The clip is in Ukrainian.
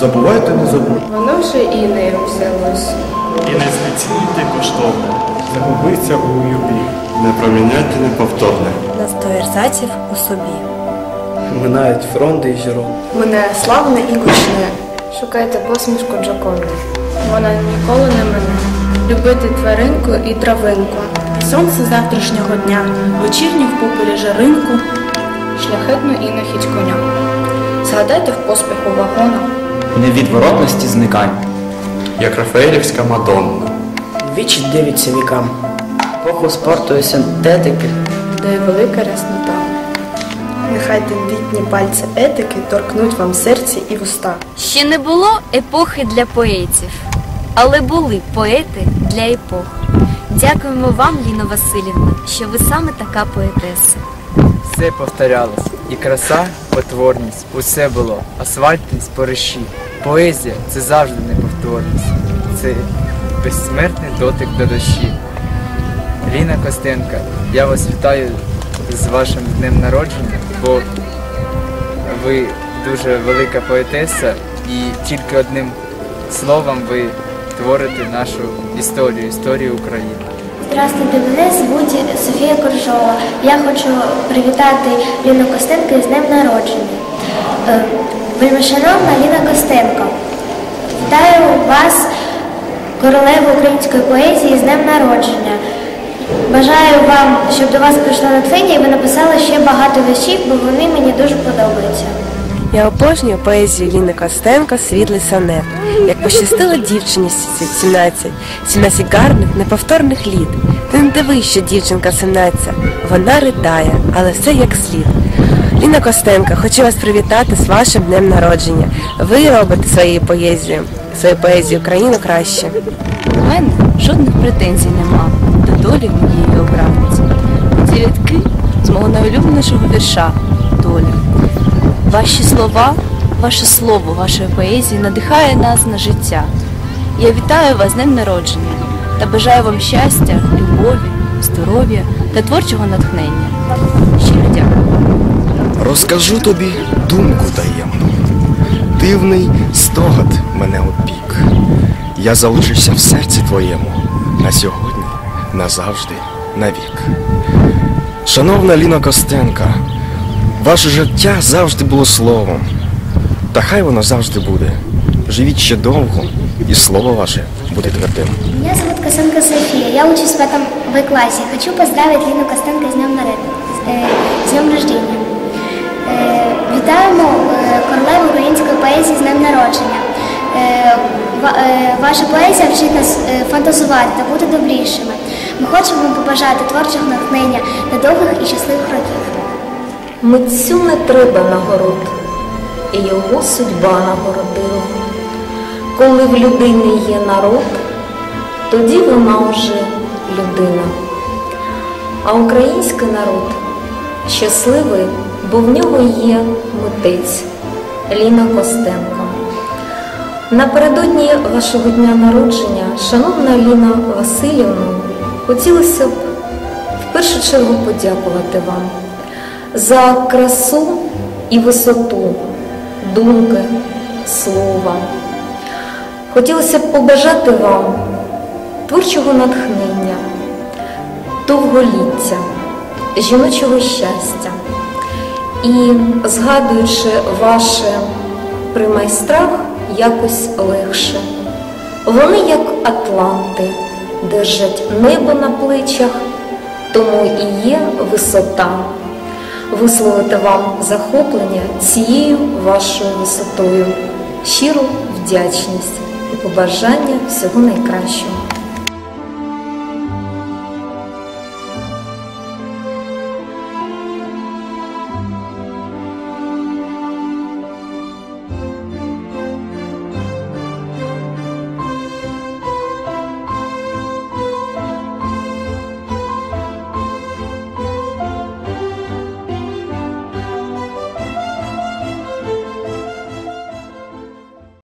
Забувайте, не забудьте. Воно вже і не взялось. І не знецінюйте коштовне. Загубиться у юбі. Не проміняйте неповторне. на сто ерзаців у собі. Минають фронти і жирок. Мене славне і гучне. Шукайте посмішку Джоконди. Вона ніколи не мене. Любити тваринку і травинку. Сонце завтрашнього дня, вечірню в попелі жаринку, Шляхетну інохідь коня. Згадайте в поспіху вагона. Невідворотності зникань. Як Рафаелівська Мадонна. Вічі дивиться вікам. Епоху спорту і синтетики. де велика ряснота. Нехай тендітні пальці етики торкнуть вам серці і вуста. Ще не було епохи для поетів, але були поети для епох. Дякуємо вам, Ліно Васильівна, що ви саме така поетеса. Все повторялось. І краса, потворність, усе було. Асфальтні спориші. Поезія це завжди неповторність. Це безсмертний дотик до душі. Ліна Костенка, я вас вітаю з вашим днем народження, бо ви дуже велика поетеса і тільки одним словом ви творите нашу історію, історію України. Здравствуйте, мене звуть Софія Коржова. Я хочу привітати Ліну Костенко з днем народження. Е, Вельмишановна Ліна Костенко, вітаю вас, королеву української поезії, з днем народження. Бажаю вам, щоб до вас прийшло натхнення і ви написали ще багато віршів, бо вони мені дуже подобаються. Я обожнюю поезію Ліни Костенко Світлий сонет. Як пощастило дівчині 17, 17 гарних, неповторних літ. Ти не дивись, що дівчинка 17, вона ридає, але все як слід. Ліна Костенко, хочу вас привітати з вашим днем народження. Ви робите своєю поезією, свою поезію Україну краще. У мене жодних претензій нема до долі моєї обраниці. Ці рядки з мого найулюбленішого вірша доля. Ваші слова, ваше слово вашої поезії надихає нас на життя. Я вітаю вас з днем народження та бажаю вам щастя, любові, здоров'я та творчого натхнення. Щиро дякую. Розкажу тобі думку таємну. Дивний стогад мене опік. Я залишуся в серці твоєму на сьогодні, назавжди, навік. Шановна Ліна Костенка, ваше життя завжди було словом. Та хай воно завжди буде. Живіть ще довго, і слово ваше буде твердим. Меня зовут Косенко София. Я учусь в этом В-классе. Хочу поздравить Лину Костенко з днем, народ... е, з днем рождения. Е, Вітаємо е, королеву української поезії з днем народження. Ва- Ваша поезія вчить нас фантазувати та бути добрішими. Ми хочемо вам побажати творчого натхнення та довгих і щасливих років. Митцю не треба нагород, і його судьба нагородила. Коли в людини є народ, тоді вона вже людина. А український народ щасливий, бо в нього є митець Ліна Костенко. Напередодні вашого дня народження, шановна Ліна Васильівна, хотілося б в першу чергу подякувати вам за красу і висоту думки, слова. Хотілося б побажати вам творчого натхнення, довголіття, жіночого щастя. І згадуючи ваше при майстрах якось легше. Вони, як атланти, держать небо на плечах, тому і є висота. Висловити вам захоплення цією вашою висотою, щиру вдячність і побажання всього найкращого.